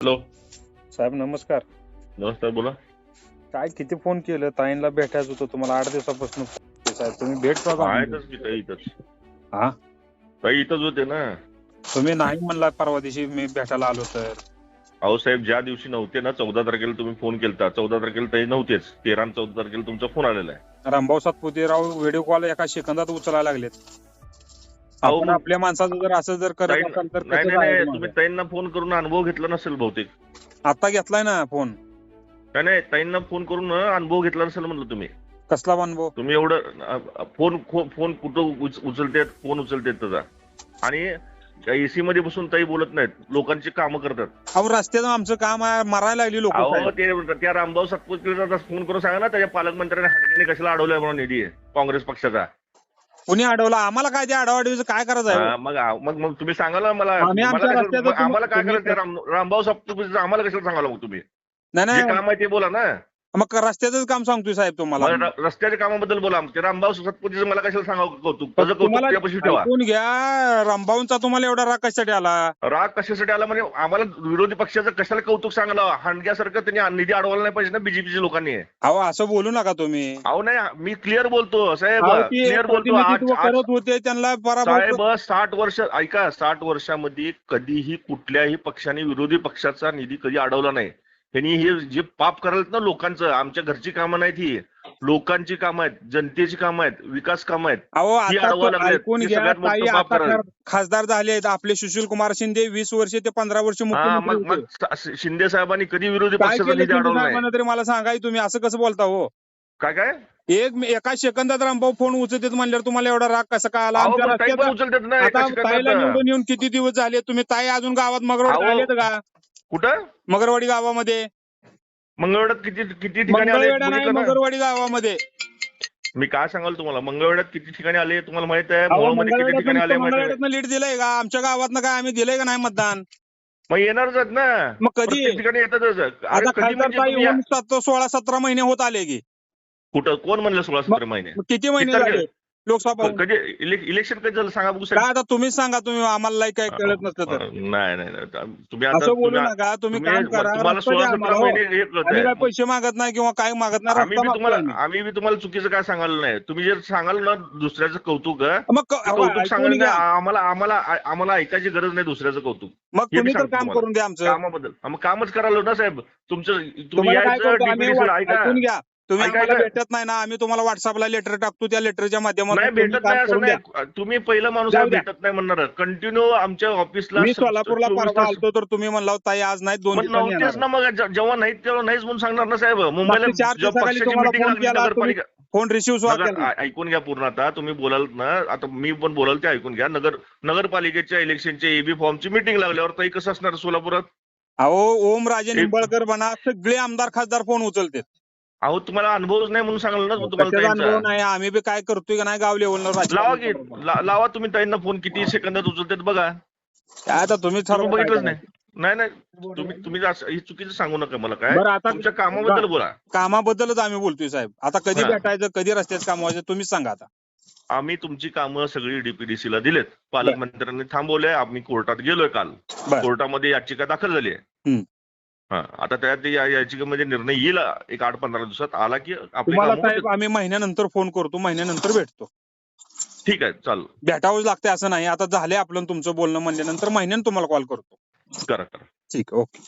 Hello. साहेब नमस्कार. नमस्कार बोला. काय किती फोन केलं? ताईंना भेटायचं होतं तुम्हाला आठ दिवसापासून साहेब. तुम्ही भेट आहेतच ताई इथंच. हा? ताई इथंच होते ना. तुम्ही नाही म्हणला परवा दिवशी मी भेटायला आलो तर? अहो साहेब ज्या दिवशी नव्हते ना चौदा तारखेला तुम्ही फोन केलता. चौदा तारखेला ताई नव्हतेच. तेरा आणि चौदा तारखेला तुमचा फोन आलेला आहे. रामभाऊ सातपुतेराव व्हिडिओ कॉल एका सेकंदात उचलायला लागलेत. आपण आपल्या माणसाचं जर असं जर करत असाल तर नाही कसं नाही नाही राहायचं तुम्ही? ताईंना फोन करून अनुभव घेतला नसेल बहुतेक. आता घेतलाय ना फोन. नाही नाही ताईंना फोन करून अनुभव घेतला नसेल म्हणलं तुम्ही. कसला अनुभव? तुम्ही एवढं अ, अ, फोन फोन कुठं उच- उचलतेत फोन उचलतेत त्याचा. आणि एसी मध्ये बसून ताई बोलत नाहीत लोकांची कामं करतात. अहो रस्त्याचं आमचं काम आहे मरायला लागली लोक ते त्या रामभाऊ सातपुतेचा फोन करून सांगा ना त्याच्या पालकमंत्र्यांनी हाडकेने कशाला अडवलाय म्हणून निधी काँग्रेस पक्षाचा. कुणी अडवला? आम्हाला काय ते अडवाडीचं काय करायचं आहे? हा, मग मग मग तुम्ही सांगा ना मला आम्ही मला आमच्या कशाला- रस्त्याचं मग आम्हाला काय तुम्ही- करायचं राम- रामभाऊ सातपुतेचं आम्हाला कशाला सांगायला मग तुम्ही? नाही जे नाही काम आहे ते बोला ना. मग रस्त्याचं काम सांगतोय साहेब तुम्हाला. मला र- रस्त्याच्या कामाबद्दल बोला ते रामभाऊ सातपुतेचं मला कशाला सांगावं कौतुक? त्याचं कौतुक तुम्हाला त्यापाशी ठेवा. ऐकून घ्या रामभाऊंचा तुम्हाला एवढा राग कशासाठी आला? राग कशासाठी आला म्हणजे आम्हाला विरोधी पक्षाचं कशाला कौतुक सांगायला हांडग्यासारखं त्यांनी निधी अडवायला नाही पाहिजे ना बीजेपीच्या लोकांनी. अहो असं बोलू नका तुम्ही. अहो नाही मी क्लिअर बोलतो साहेब. अहो, ते क्लिअर बोलतो. प्रतिनिधित्व आज- आज- करत होते त्यांना पराभव साहेब साठ वर्ष ऐका साठ वर्षामध्ये कधीही कुठल्याही पक्षाने विरोधी पक्षाचा निधी कधी अडवला नाही. त्यांनी हे जे पाप करायला ना लोकांचं आमच्या घरची कामं नाहीत ही. लोकांची कामं आहेत जनतेची कामं आहेत विकास कामं आहेत. अहो ही आता अडवायला तो लागलेत. ऐकून हे घ्या सगळ्यात मोठं ताई पाप आता करायला. खा- खासदार झाले आहेत आपले सुशील कुमार शिंदे वीस वर्ष ते पंधरा वर्ष हा मुख्यमंत्री मग होते. मग स- शिंदे साहेबांनी कधी विरोधी काय पक्षाचा केलं निधी शिंदे अडवला नाही. साहेबांना तरी मला सांगाय तुम्ही असं कसं बोलता हो? काय काय? एक एका सेकंदात रामभाऊ फोन उचलतेत म्हणल्यावर तुम्हाला एवढा राग कसा काय आला? अहो आमच्या पण ताई पण रस्त्याचा- उचलतात ना आता एका सेकंदात. ताईला निवडून येऊन किती दिवस झाले? तुम्ही ताई अजून गावात मगरवाडी अहो, आलेत का? कुठं? मगरवाडी गावामध्ये. मंगळवेढ्यात किती किती ठिकाणी आले? मंगळवेढा नाही बघितलं ना? मगरवाडी गावामध्ये. मी काय सांगाल तुम्हाला? मंगळवेढ्यात किती ठिकाणी आले? तुम्हाला माहीत आहे? अहो, मोहोळमध्ये किती ठिकाणी आले? माहीत आहे? मंगळवेढ्यातनं लीड दिलंय का? आमच्या गावातनं काय आम्ही दिलंय का नाही मतदान? मग येणारच आहेत ना. मग कधी? प्रत्येक ठिकाणी येतातच. अरे आता कधी खासदार म्हणजे सात- सोळा सतरा महिने होत आले की. कुठं? कोण म्हणलं सोळा सतरा महिने? मग किती महिने किती झाले? लोकसभा होऊन? कधी इले- इलेक्शन कधी झालं सांगा बघू काय आता तुम्हीच सांगा तुम्ही आम्हाला काय कळत नसतं तर नाही नाही नाही. तुम्ही आता असं बोलू तुम्ही- नका तुम्ही तुम्ही- काम करा तुम्हाला रस्ता सोळा द्या सतरा आम्हाला, हो. महिने हे कळत आम्ही काय आहे. पैसे मागत नाही किंवा काय मागत नाही आम्ही रस्ता बी तुम्हाला आम्ही. आम्ही बी तुम्हाला चुकीचं काय सांगायला नाही तुम्ही जर सांगाल ना दुसऱ्याचं कौतुक हं, मग क- ते अहो, कौतुक ऐकून सांगायला घ्या. नाही. आम्हाला आम्हाला आम्हाला ऐकायची गरज नाही दुसऱ्याचं कौतुक मग हे तुम्ही तर सांगतो काम तुम्हाला. करून द्या आमचं कामाबद्दल मग कामच करायला ना साहेब तुमचं तुम्ही तुम्हाला काय यायचं करतो आम्ही DPDC ला वा- ऐका ऐकून घ्या तुम्ही ऐका, आम्हाला ऐका. भेटत नाही ना आम्ही तुम्हाला व्हॉट्सअपला लेटर टाकतो त्या लेटरच्या माध्यमातून नाही तुम्ही भेटत काम नाही असं करून द्या. नाही तुम्ही पहिला माणूस जाऊ आहे, द्या. भेटत नाही म्हणणार कंटिन्यू आमच्या ऑफिसला मी सोलापूरला परवा आलतो तर तुम्ही म्हणला होता, ताई आज नाही दोन दिवसांनी नव्हतेच येणार. ना मग जे- जेव्हा नाहीत तेव्हा नाहीच म्हणून सांगणार ना साहेब मुंबईला चार जेव्हा दिवसाखाली पक्षाची तुम्हाला फोन केला, नगरपालिका फोन रिसिव्ह सुद्धा नगर केला नाही. ऐ- ऐकून घ्या पूर्ण आता तुम्ही बोलाल ना आता मी पण बोलाल ते ऐकून घ्या नगर नगरपालिकेच्या इलेक्शनच्या एबी फॉर्मची मिटिंग लागल्यावर ताई कसं असणार सोलापुरात अहो ओम राजे एक- निंबाळकर म्हणा सगळे आमदार खासदार फोन उचलते अहो तुम्हाला अनुभवच नाही म्हणून सांगाल ना तुम्हाला अनुभव. नाही? आम्ही बी काय करतोय का नाही गाव लेवलला लावा की ला- लावा तुम्ही ताईंना फोन किती सेकंदात उचलतात बघा. काय आता तुम्ही तुम्ही ठरवा काय बघितलंच नाही. करायचं. नाही नाही तुम्ही तुम्ही असं- हे चुकीचं सांगू नका मला काय? बरं आता तुमच्या कामाबद्दल बोला. कामाबद्दलच आम्ही बोलतोय साहेब. आता कधी हा. भेटायचं कधी रस्त्याचं काम व्हायचं तुम्हीच सांगा आता. आम्ही तुमची कामं सगळी डीपीडीसी ला दिलेत. पालकमंत्र्यांनी थांबवलंय आम्ही कोर्टात गेलोय काल. बर. कोर्टामध्ये याचिका दाखल झाली आहे. हा. आता त्यात या याचिकेमध्ये निर्णय येईल एक आठ पंधरा दिवसात. आला की आपली तुम्हाला कामं साहेब होतील. आम्ही महिन्यानंतर फोन करतो महिन्यानंतर भेटतो. ठीक आहे चालेल. भेटावंच लागते असं नाही. आता झाले आपलं तुमचं बोलणं म्हणल्यानंतर महिन्यानं तुम्हाला कॉल करतो. करा करा. ठीक ओके.